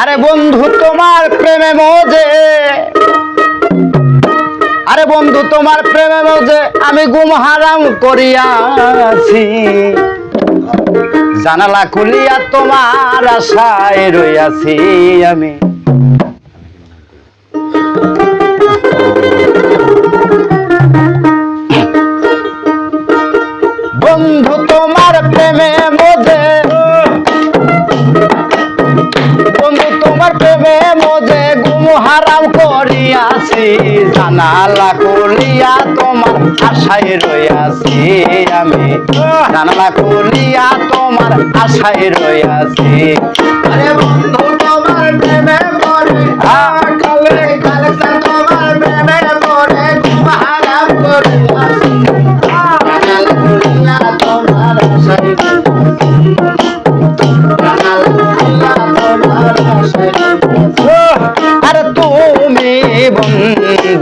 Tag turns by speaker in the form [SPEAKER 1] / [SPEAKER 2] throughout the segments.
[SPEAKER 1] আরে বন্ধু, তোমার প্রেমে মজে। আরে বন্ধু, তোমার প্রেমে মজে, আমি গুম হারাম করিয়াছি। জানালা খুলিয়া তোমার আশায় রইয়াছি আমি। মজে গুম হারাম করিয়াছি জানালা করিয়া তোমার আশায় রইয়াছি আমি। জানালা করিয়া তোমার আশায় রইয়াছি।
[SPEAKER 2] আরে বন্ধু তোমার প্রেমে পড়ে কালে কালে তোমার প্রেমে পড়ে ঘুম হারাম করে আসি কানাল কুলিয়া তোমার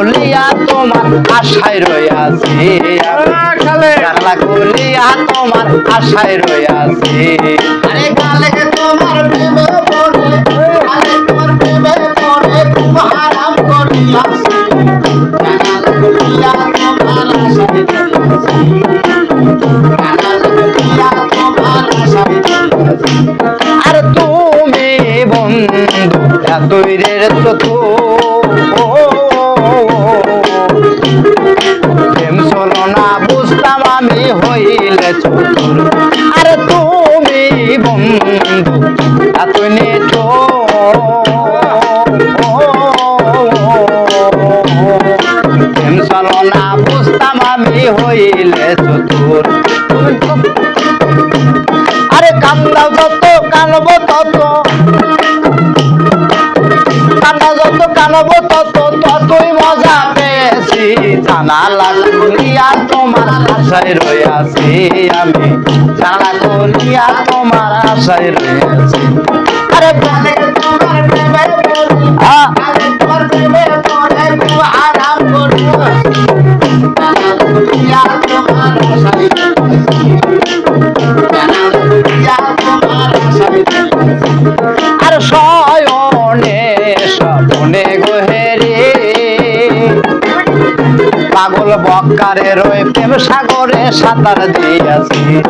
[SPEAKER 2] কলিয়া তোমার
[SPEAKER 1] আশায় রইয়াছি। জানালা কলিয়া তোমার আশায় রইয়াছি।
[SPEAKER 2] আরে কালে তোমার প্রেমে পড়ে তোমার প্রেমে পড়ে ঘুম হারাম করে আসি কুলিয়া তোমার আশাই কানাল কুলিয়া তোমার আশাই
[SPEAKER 1] আর তুমি বন্ধু তৈরের তো হইলে চতুর আরে তুমি বন্ধু এত নেটো প্রেম চলো না বুঝতাম আমি হইলে চতুর। আরে কান্দাও যত, কানবো তত। কান্না যত, কানবো তত, ততই মজা পেয়েছি জানালা খুলিয়া তোমার আশায় রইয়াছি আমি। জানা খুলিয়া তোমার আশায় রইয়াছি আরে
[SPEAKER 2] তোমার
[SPEAKER 1] প্রেমের পাগল বক্কারে রয়ে প্রেম সাগরে সাঁতার দিয়াছি।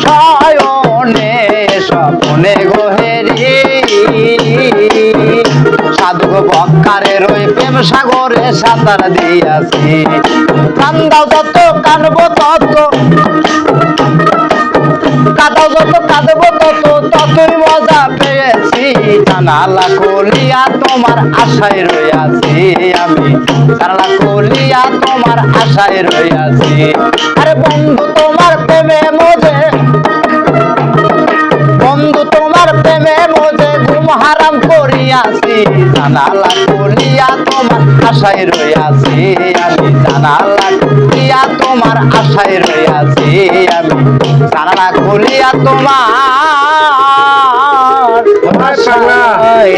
[SPEAKER 1] শয়নে স্বপনে গোহেরে। সাধু বক্কারে রয়ে প্রেম সাগরে সাঁতার দিয়াছি। কান্দাও যত কানবো তত। কাদাও যত, কাঁদবো তত, ততই জানালা কলিয়া তোমার আশায় রইয়াছি আমি। জানালা কলিয়া তোমার আশায় রইয়াছি। আরে বন্ধু, তোমার প্রেমে মজে। বন্ধু, তোমার প্রেমে মজে ঘুম হারাম করিয়াছি। জানালা কলিয়া তোমার আশায় রইয়াছি আমি। জানালা কলিয়া তোমার আশায় রইয়াছি আমি। জানালা কলিয়া তোমার কোথায়